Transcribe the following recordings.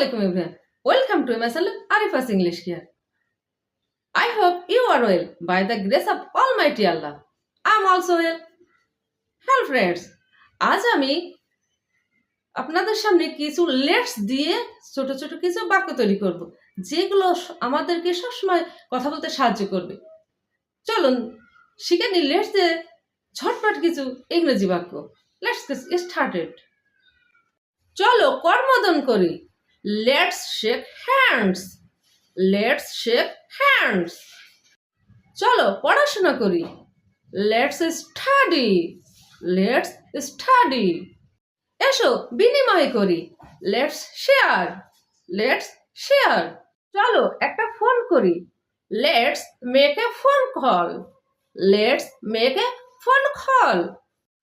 alaikum everyone. Welcome to my channel Arifa's English here. I hope you are well by the grace of Almighty Allah. I'm also well. Hello friends, আজ আমি আপনাদের সামনে কিছু let's দিয়ে ছোট ছোট কিছু বাক্য তৈরি করব যেগুলো আমাদেরকে সবসময় কথা বলতে সাহায্য করবে চলুন শিখে নি লেটস দিয়ে ঝটপট কিছু ইংরেজি বাক্য লেটস স্টার্টেড চলো কর্মদন করি let's shake hands let's shake hands চলো, পড়াশোনা করি। লেটস স্টাডি লেটস স্টাডি এসো, বিনিময় করি। লেটস শেয়ার লেটস শেয়ার চলো, একটা ফোন করি। Let's make a phone call let's make a phone call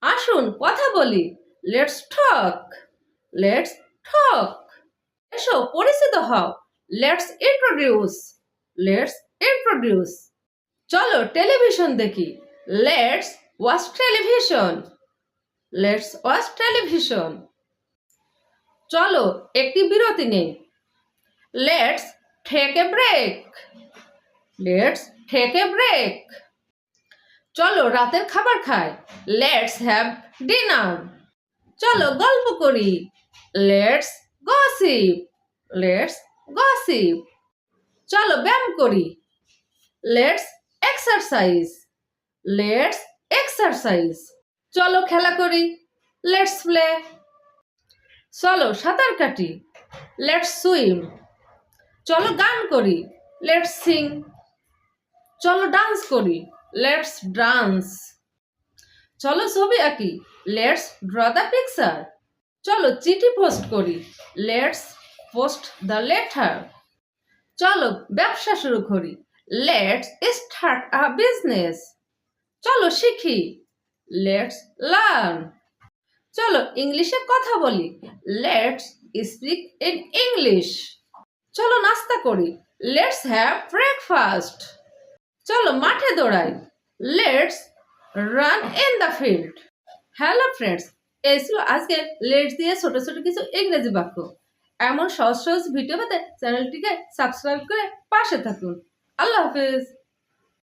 আসুন, কথা বলি। লেটস টক লেটস টক এসো, পরিচিত হও। লেটস ইন্ট্রোডিউস লেটস ইন্ট্রোডিউস চলো টেলিভিশন দেখি। Let's watch television let's watch television চলো, একটি বিরতি নেই। লেটস ঠেক এ ব্রেক লেটস ঠেক এ ব্রেক চলো, রাতের খাবার খাই। লেটস হ্যাভ ডিনার চলো, গল্প করি। লেটস গসিপ লেটস গসিপ চলো ব্যায়াম করি। লেটস এক্সারসাইজ লেটস এক্সারসাইজ চলো খেলা করি। লেটস প্লে চলো সাঁতার কাটি। লেটস সুইম চলো গান করি। লেটস সিং চলো ডান্স করি। লেটস ডান্স চলো ছবি আঁকি। লেটস ড্র দ্য পিকচার চলো চিঠি পোস্ট করি। লেটস পোস্ট দ্য লেটার চলো ব্যবসা শুরু করি। লেটস স্টার্ট আ বিজনেস চলো শিখি। লেটস লার্ন চলো ইংলিশে কথা বলি। লেটস স্পিক ইন ইংলিশ চলো নাস্তা করি। লেটস হ্যাভ ব্রেকফাস্ট চলো মাঠে দৌড়াই। Let's run in the field hello friends এই আজকে লেটস দিয়ে ছোট ছোট কিছু ইংরেজি বাক্য। এমন সহজ সহজ ভিডিও পেতে চ্যানেলটিকে সাবস্ক্রাইব করে পাশে থাকুন। আল্লাহ হাফিজ।